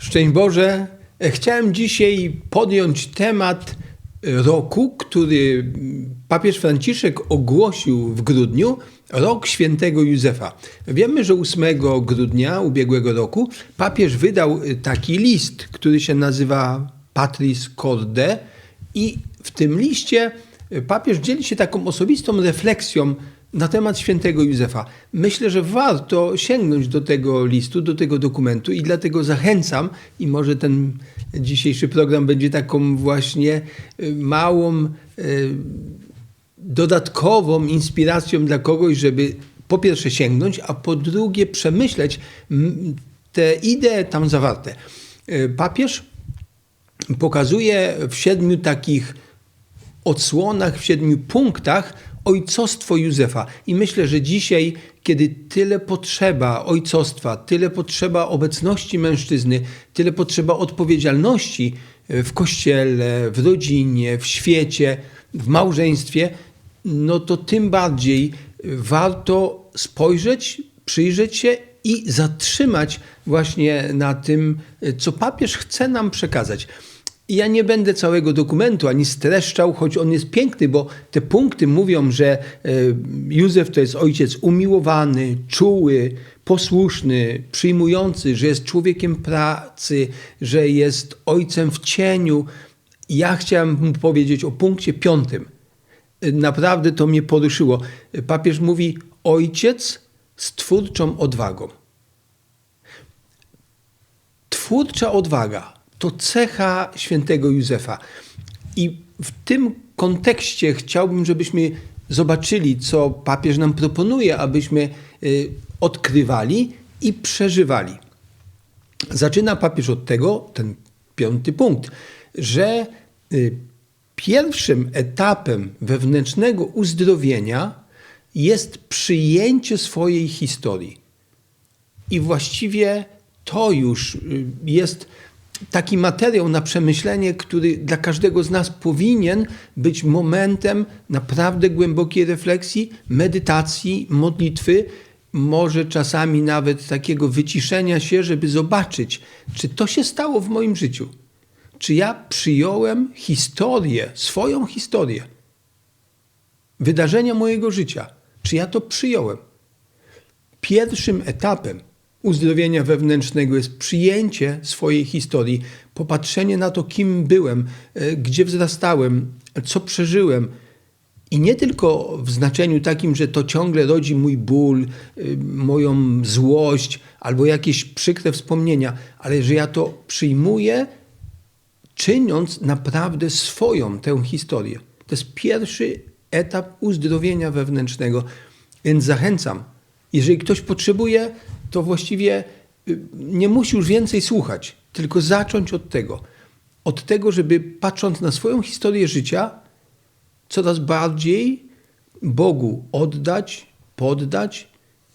Szczęść Boże. Chciałem dzisiaj podjąć temat roku, który papież Franciszek ogłosił w grudniu, rok świętego Józefa. Wiemy, że 8 grudnia ubiegłego roku papież wydał taki list, który się nazywa Patris Corde i w tym liście papież dzieli się taką osobistą refleksją na temat świętego Józefa. Myślę, że warto sięgnąć do tego listu, do tego dokumentu i dlatego zachęcam i może ten dzisiejszy program będzie taką właśnie y, małą, y, dodatkową inspiracją dla kogoś, żeby po pierwsze sięgnąć, a po drugie przemyśleć te idee tam zawarte. Y, papież pokazuje w siedmiu takich odsłonach, w siedmiu punktach ojcostwo Józefa. I myślę, że dzisiaj, kiedy tyle potrzeba ojcostwa, tyle potrzeba obecności mężczyzny, tyle potrzeba odpowiedzialności w kościele, w rodzinie, w świecie, w małżeństwie, no to tym bardziej warto spojrzeć, przyjrzeć się i zatrzymać właśnie na tym, co papież chce nam przekazać. I ja nie będę całego dokumentu ani streszczał, choć on jest piękny, bo te punkty mówią, że e, Józef to jest ojciec umiłowany, czuły, posłuszny, przyjmujący, że jest człowiekiem pracy, że jest ojcem w cieniu. Ja chciałem mu powiedzieć o punkcie piątym. Naprawdę to mnie poruszyło. Papież mówi ojciec z twórczą odwagą. Twórcza odwaga to cecha świętego Józefa. I w tym kontekście chciałbym, żebyśmy zobaczyli, co papież nam proponuje, abyśmy y, odkrywali i przeżywali. Zaczyna papież od tego, ten piąty punkt, że y, pierwszym etapem wewnętrznego uzdrowienia jest przyjęcie swojej historii. I właściwie to już y, jest taki materiał na przemyślenie, który dla każdego z nas powinien być momentem naprawdę głębokiej refleksji, medytacji, modlitwy, może czasami nawet takiego wyciszenia się, żeby zobaczyć, czy to się stało w moim życiu. Czy ja przyjąłem historię, swoją historię, wydarzenia mojego życia, czy ja to przyjąłem. Pierwszym etapem uzdrowienia wewnętrznego jest przyjęcie swojej historii, popatrzenie na to, kim byłem, e, gdzie wzrastałem, co przeżyłem. I nie tylko w znaczeniu takim, że to ciągle rodzi mój ból, e, moją złość albo jakieś przykre wspomnienia, ale że ja to przyjmuję, czyniąc naprawdę swoją tę historię. To jest pierwszy etap uzdrowienia wewnętrznego. Więc zachęcam, jeżeli ktoś potrzebuje to właściwie y, nie musi już więcej słuchać, tylko zacząć od tego. Od tego, żeby patrząc na swoją historię życia, coraz bardziej Bogu oddać, poddać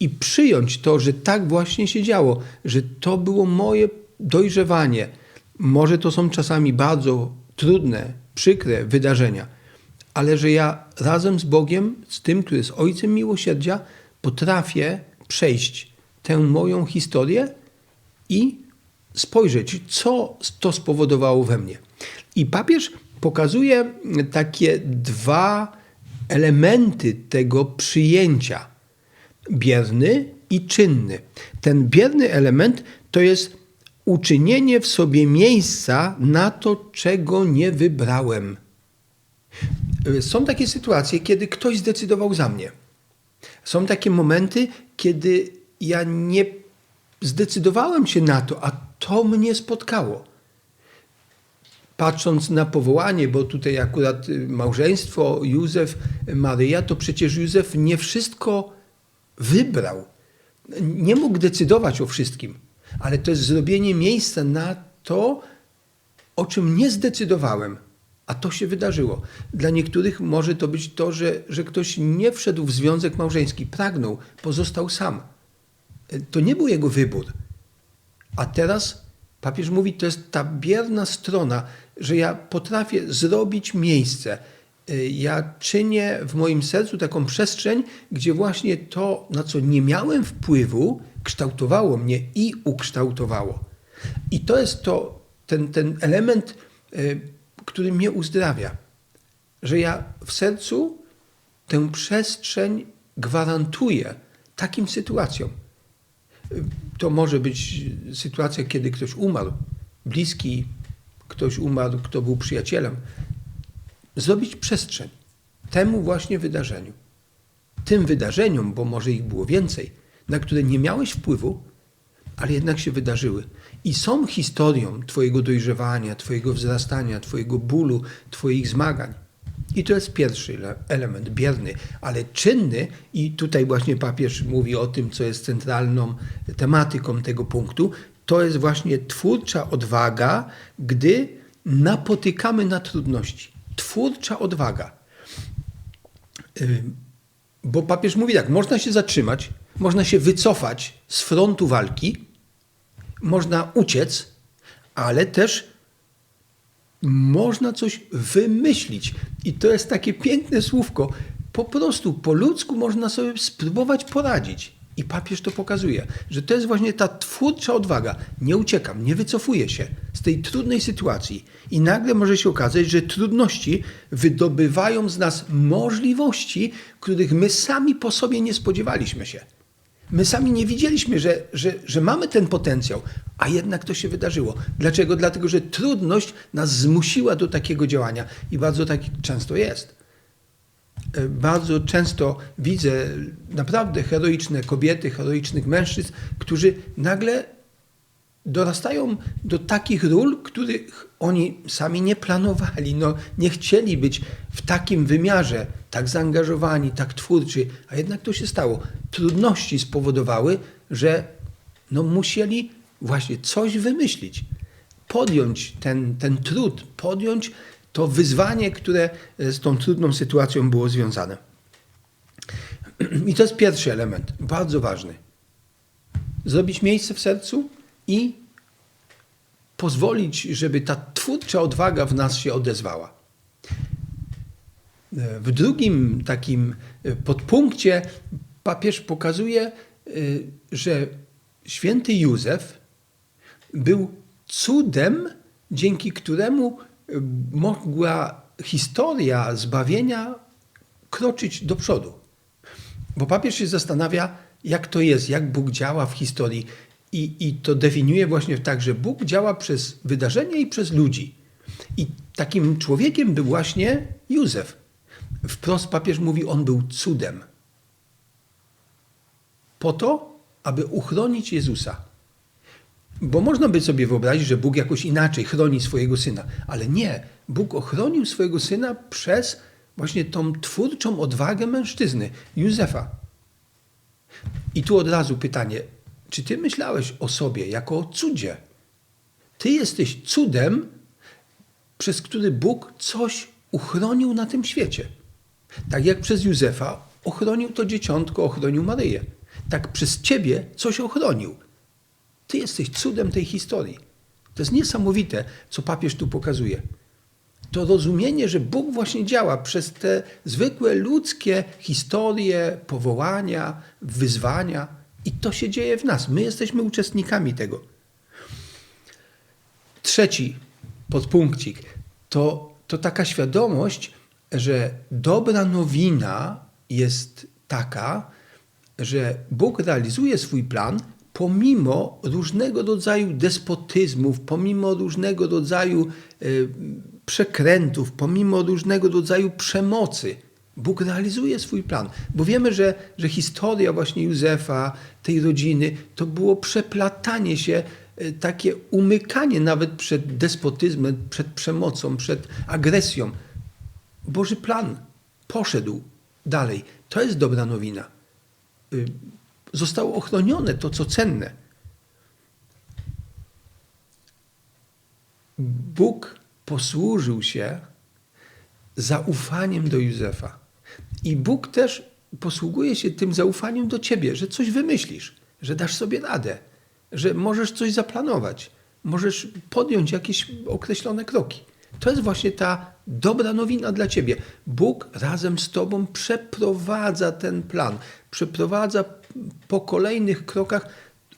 i przyjąć to, że tak właśnie się działo, że to było moje dojrzewanie. Może to są czasami bardzo trudne, przykre wydarzenia, ale że ja razem z Bogiem, z tym, który jest Ojcem miłosierdzia, potrafię przejść tę moją historię i spojrzeć, co to spowodowało we mnie. I papież pokazuje takie dwa elementy tego przyjęcia: bierny i czynny. Ten bierny element to jest uczynienie w sobie miejsca na to, czego nie wybrałem. Są takie sytuacje, kiedy ktoś zdecydował za mnie. Są takie momenty, kiedy ja nie zdecydowałem się na to, a to mnie spotkało. Patrząc na powołanie, bo tutaj akurat y, małżeństwo Józef, Maryja, to przecież Józef nie wszystko wybrał. Nie mógł decydować o wszystkim, ale to jest zrobienie miejsca na to, o czym nie zdecydowałem, a to się wydarzyło. Dla niektórych może to być to, że, że ktoś nie wszedł w związek małżeński, pragnął, pozostał sam to nie był jego wybór. A teraz papież mówi, to jest ta bierna strona, że ja potrafię zrobić miejsce. Y, ja czynię w moim sercu taką przestrzeń, gdzie właśnie to, na co nie miałem wpływu, kształtowało mnie i ukształtowało. I to jest to, ten, ten element, y, który mnie uzdrawia, że ja w sercu tę przestrzeń gwarantuję takim sytuacjom. To może być sytuacja, kiedy ktoś umarł, bliski, ktoś umarł, kto był przyjacielem. Zrobić przestrzeń temu właśnie wydarzeniu. Tym wydarzeniom, bo może ich było więcej, na które nie miałeś wpływu, ale jednak się wydarzyły. I są historią Twojego dojrzewania, Twojego wzrastania, Twojego bólu, Twoich zmagań. I to jest pierwszy ele- element, bierny, ale czynny, i tutaj właśnie papież mówi o tym, co jest centralną tematyką tego punktu, to jest właśnie twórcza odwaga, gdy napotykamy na trudności. Twórcza odwaga. Bo papież mówi tak, można się zatrzymać, można się wycofać z frontu walki, można uciec, ale też można coś wymyślić. I to jest takie piękne słówko. Po prostu po ludzku można sobie spróbować poradzić. I papież to pokazuje, że to jest właśnie ta twórcza odwaga. Nie uciekam, nie wycofuję się z tej trudnej sytuacji. I nagle może się okazać, że trudności wydobywają z nas możliwości, których my sami po sobie nie spodziewaliśmy się. My sami nie widzieliśmy, że, że, że mamy ten potencjał, a jednak to się wydarzyło. Dlaczego? Dlatego, że trudność nas zmusiła do takiego działania i bardzo tak często jest. E, Bardzo często widzę naprawdę heroiczne kobiety, heroicznych mężczyzn, którzy nagle dorastają do takich ról, których oni sami nie planowali, no, nie chcieli być w takim wymiarze, tak zaangażowani, tak twórczy, a jednak to się stało. Trudności spowodowały, że no, musieli właśnie coś wymyślić, podjąć ten, ten trud, podjąć to wyzwanie, które e, z tą trudną sytuacją było związane. I to jest pierwszy element, bardzo ważny. Zrobić miejsce w sercu i pozwolić, żeby ta twórcza odwaga w nas się odezwała. E, W drugim takim e, podpunkcie papież pokazuje, e, że święty Józef był cudem, dzięki któremu mogła historia zbawienia kroczyć do przodu. Bo papież się zastanawia, jak to jest, jak Bóg działa w historii. I, I to definiuje właśnie tak, że Bóg działa przez wydarzenia i przez ludzi. I takim człowiekiem był właśnie Józef. Wprost papież mówi, on był cudem. Po to, aby uchronić Jezusa. Bo można by sobie wyobrazić, że Bóg jakoś inaczej chroni swojego syna, ale nie. Bóg ochronił swojego syna przez właśnie tą twórczą odwagę mężczyzny, Józefa. I tu od razu pytanie, czy ty myślałeś o sobie jako o cudzie? Ty jesteś cudem, przez który Bóg coś uchronił na tym świecie. Tak jak przez Józefa ochronił to dzieciątko, ochronił Maryję. Tak przez ciebie coś ochronił. Ty jesteś cudem tej historii. To jest niesamowite, co papież tu pokazuje. To rozumienie, że Bóg właśnie działa przez te zwykłe ludzkie historie, powołania, wyzwania, i to się dzieje w nas. My jesteśmy uczestnikami tego. Trzeci podpunkcik to, to taka świadomość, że dobra nowina jest taka, że Bóg realizuje swój plan pomimo różnego rodzaju despotyzmów, pomimo różnego rodzaju y, przekrętów, pomimo różnego rodzaju przemocy. Bóg realizuje swój plan, bo wiemy, że, że historia właśnie Józefa, tej rodziny, to było przeplatanie się, y, takie umykanie nawet przed despotyzmem, przed przemocą, przed agresją. Boży plan poszedł dalej. To jest dobra nowina. Y, Zostało ochronione to, co cenne. Bóg posłużył się zaufaniem do Józefa. I Bóg też posługuje się tym zaufaniem do ciebie, że coś wymyślisz, że dasz sobie radę, że możesz coś zaplanować, możesz podjąć jakieś określone kroki. To jest właśnie ta dobra nowina dla ciebie. Bóg razem z tobą przeprowadza ten plan, przeprowadza po kolejnych krokach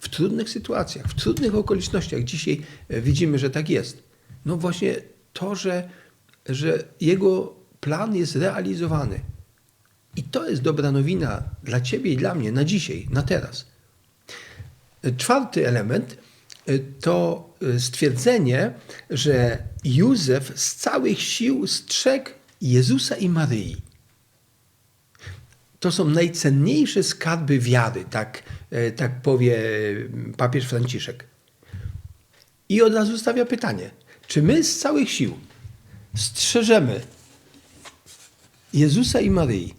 w trudnych sytuacjach, w trudnych okolicznościach. Dzisiaj e, widzimy, że tak jest. No właśnie to, że, że jego plan jest realizowany. I to jest dobra nowina dla ciebie i dla mnie na dzisiaj, na teraz. Czwarty element to y, stwierdzenie, że Józef z całych sił strzegł Jezusa i Maryi. To są najcenniejsze skarby wiary, tak, y, tak powie papież Franciszek. I od razu stawia pytanie, czy my z całych sił strzeżemy Jezusa i Maryi?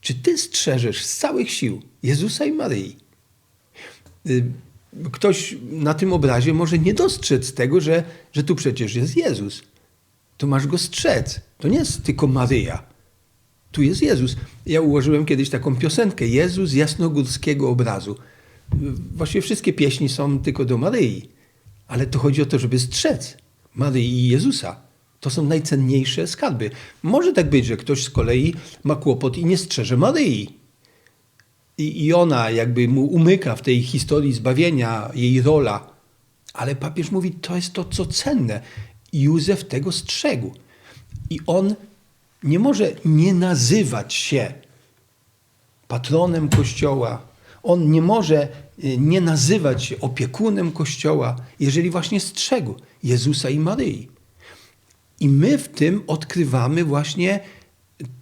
Czy ty strzeżesz z całych sił Jezusa i Maryi? Ktoś na tym obrazie może nie dostrzec tego, że, że tu przecież jest Jezus. To masz go strzec. To nie jest tylko Maryja. Tu jest Jezus. Ja ułożyłem kiedyś taką piosenkę Jezus jasnogórskiego obrazu. Właściwie wszystkie pieśni są tylko do Maryi. Ale to chodzi o to, żeby strzec Maryi i Jezusa. To są najcenniejsze skarby. Może tak być, że ktoś z kolei ma kłopot i nie strzeże Maryi i, i ona jakby mu umyka w tej historii zbawienia, jej rola. Ale papież mówi, to jest to, co cenne. I Józef tego strzegł. I on nie może nie nazywać się patronem Kościoła. On nie może y, nie nazywać się opiekunem Kościoła, jeżeli właśnie strzegł Jezusa i Maryi. I my w tym odkrywamy właśnie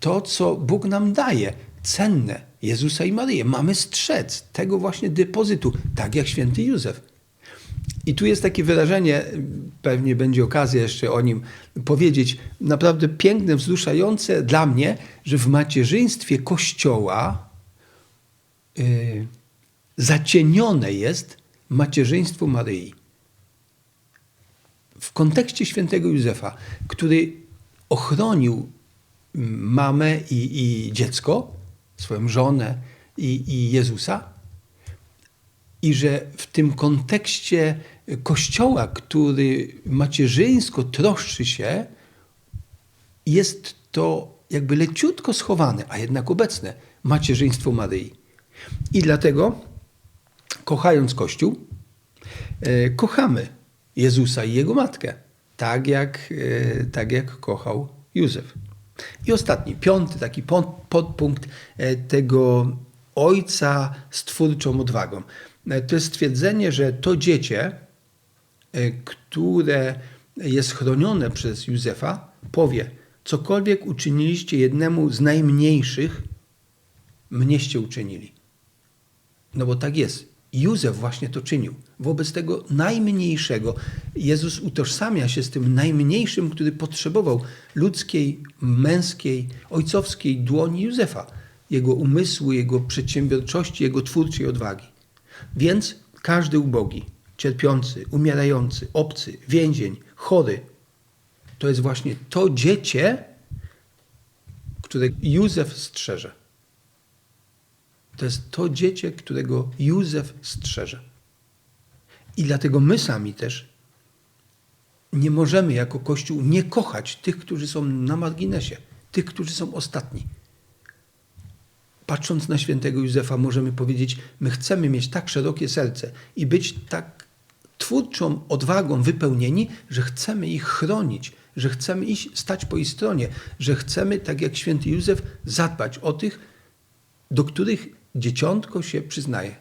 to, co Bóg nam daje, cenne Jezusa i Maryję. Mamy strzec tego właśnie depozytu, tak jak święty Józef. I tu jest takie wyrażenie, pewnie będzie okazja jeszcze o nim powiedzieć, naprawdę piękne, wzruszające dla mnie, że w macierzyństwie Kościoła yy, zacienione jest macierzyństwo Maryi. W kontekście świętego Józefa, który ochronił mamę i, i dziecko, swoją żonę i, i Jezusa. I że w tym kontekście Kościoła, który macierzyńsko troszczy się, jest to jakby leciutko schowane, a jednak obecne macierzyństwo Maryi. I dlatego, kochając Kościół, e, kochamy Jezusa i Jego Matkę, tak jak, e, tak jak kochał Józef. I ostatni, piąty taki podpunkt e, tego ojca z twórczą odwagą. E, to jest stwierdzenie, że to dziecię, e, które jest chronione przez Józefa, powie: Cokolwiek uczyniliście jednemu z najmniejszych, mnieście uczynili. No bo tak jest. Józef właśnie to czynił. Wobec tego najmniejszego Jezus utożsamia się z tym najmniejszym, który potrzebował ludzkiej, męskiej, ojcowskiej dłoni Józefa, jego umysłu, jego przedsiębiorczości, jego twórczej odwagi. Więc każdy ubogi, cierpiący, umierający, obcy, więzień, chory, to jest właśnie to dziecię, które Józef strzeże. To jest to dziecię, którego Józef strzeże. I dlatego my sami też nie możemy jako Kościół nie kochać tych, którzy są na marginesie, tych, którzy są ostatni. Patrząc na świętego Józefa, możemy powiedzieć: My chcemy mieć tak szerokie serce i być tak twórczą odwagą wypełnieni, że chcemy ich chronić, że chcemy iść, stać po ich stronie, że chcemy, tak jak święty Józef, zadbać o tych, do których dzieciątko się przyznaje,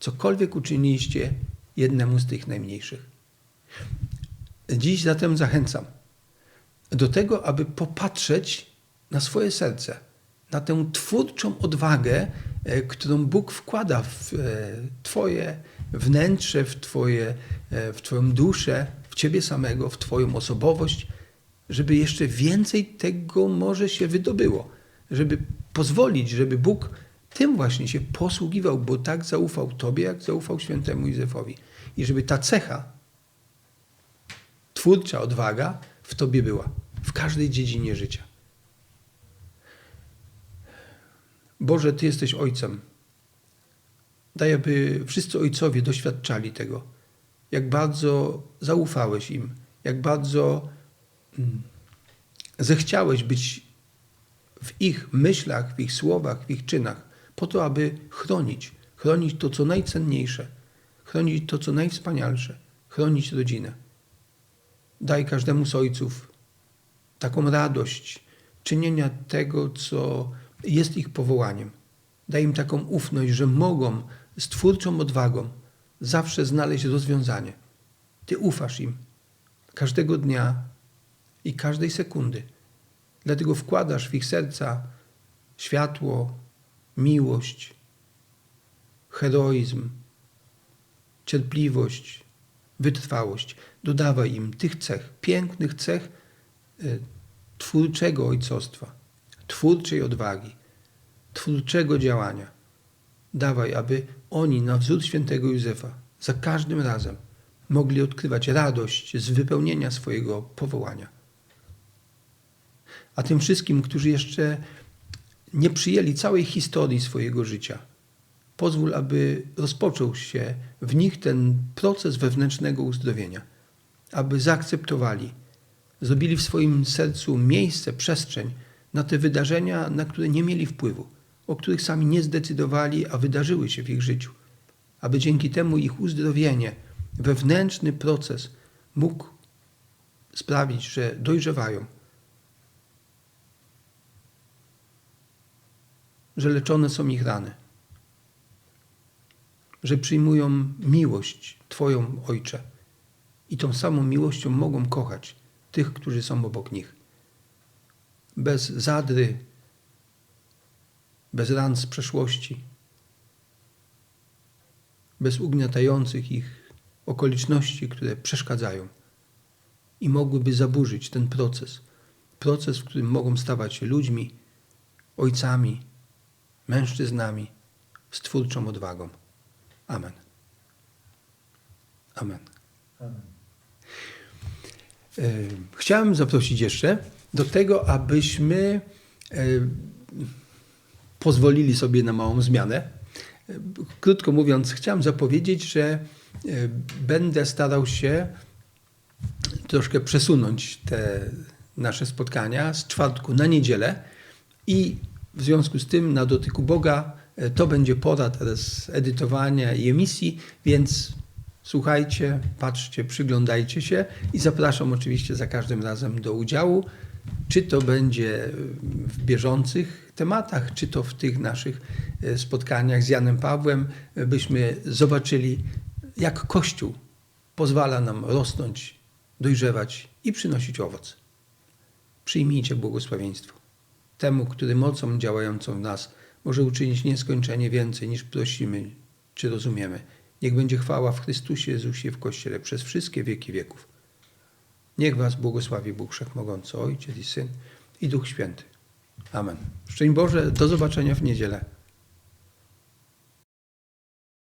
cokolwiek uczyniliście jednemu z tych najmniejszych. Dziś zatem zachęcam do tego, aby popatrzeć na swoje serce, na tę twórczą odwagę, e, którą Bóg wkłada w e, Twoje wnętrze, w, twoje, e, w Twoją duszę, w Ciebie samego, w Twoją osobowość, żeby jeszcze więcej tego może się wydobyło, żeby pozwolić, żeby Bóg tym właśnie się posługiwał, bo tak zaufał Tobie, jak zaufał świętemu Józefowi. I żeby ta cecha, twórcza odwaga w Tobie była, w każdej dziedzinie życia. Boże, Ty jesteś Ojcem. Daj, aby wszyscy ojcowie doświadczali tego, jak bardzo zaufałeś im, jak bardzo mm, zechciałeś być w ich myślach, w ich słowach, w ich czynach po to, aby chronić, chronić to, co najcenniejsze, chronić to, co najwspanialsze, chronić rodzinę. Daj każdemu z ojców taką radość czynienia tego, co jest ich powołaniem. Daj im taką ufność, że mogą z twórczą odwagą zawsze znaleźć rozwiązanie. Ty ufasz im każdego dnia i każdej sekundy. Dlatego wkładasz w ich serca światło, miłość, heroizm, cierpliwość, wytrwałość. Dodawaj im tych cech, pięknych cech y, twórczego ojcostwa, twórczej odwagi, twórczego działania. Dawaj, aby oni na wzór świętego Józefa za każdym razem mogli odkrywać radość z wypełnienia swojego powołania. A tym wszystkim, którzy jeszcze nie przyjęli całej historii swojego życia, pozwól, aby rozpoczął się w nich ten proces wewnętrznego uzdrowienia, aby zaakceptowali, zrobili w swoim sercu miejsce, przestrzeń na te wydarzenia, na które nie mieli wpływu, o których sami nie zdecydowali, a wydarzyły się w ich życiu, aby dzięki temu ich uzdrowienie, wewnętrzny proces mógł sprawić, że dojrzewają, że leczone są ich rany, że przyjmują miłość Twoją, Ojcze, i tą samą miłością mogą kochać tych, którzy są obok nich. Bez zadry, bez ran z przeszłości, bez ugniatających ich okoliczności, które przeszkadzają i mogłyby zaburzyć ten proces. Proces, w którym mogą stawać się ludźmi, ojcami, mężczyznami z twórczą odwagą. Amen. Amen. Amen. Chciałem zaprosić jeszcze do tego, abyśmy e, pozwolili sobie na małą zmianę. E, Krótko mówiąc, chciałem zapowiedzieć, że e, będę starał się troszkę przesunąć te nasze spotkania z czwartku na niedzielę i w związku z tym na dotyku Boga e, to będzie pora teraz edytowania i emisji, więc słuchajcie, patrzcie, przyglądajcie się i zapraszam oczywiście za każdym razem do udziału, czy to będzie w bieżących tematach, czy to w tych naszych e, spotkaniach z Janem Pawłem, e, byśmy zobaczyli, jak Kościół pozwala nam rosnąć, dojrzewać i przynosić owoc. Przyjmijcie błogosławieństwo. Temu, który mocą działającą w nas może uczynić nieskończenie więcej niż prosimy czy rozumiemy. Niech będzie chwała w Chrystusie Jezusie w Kościele przez wszystkie wieki wieków. Niech Was błogosławi Bóg Wszechmogący, Ojciec i Syn i Duch Święty. Amen. Szczęść Boże, do zobaczenia w niedzielę.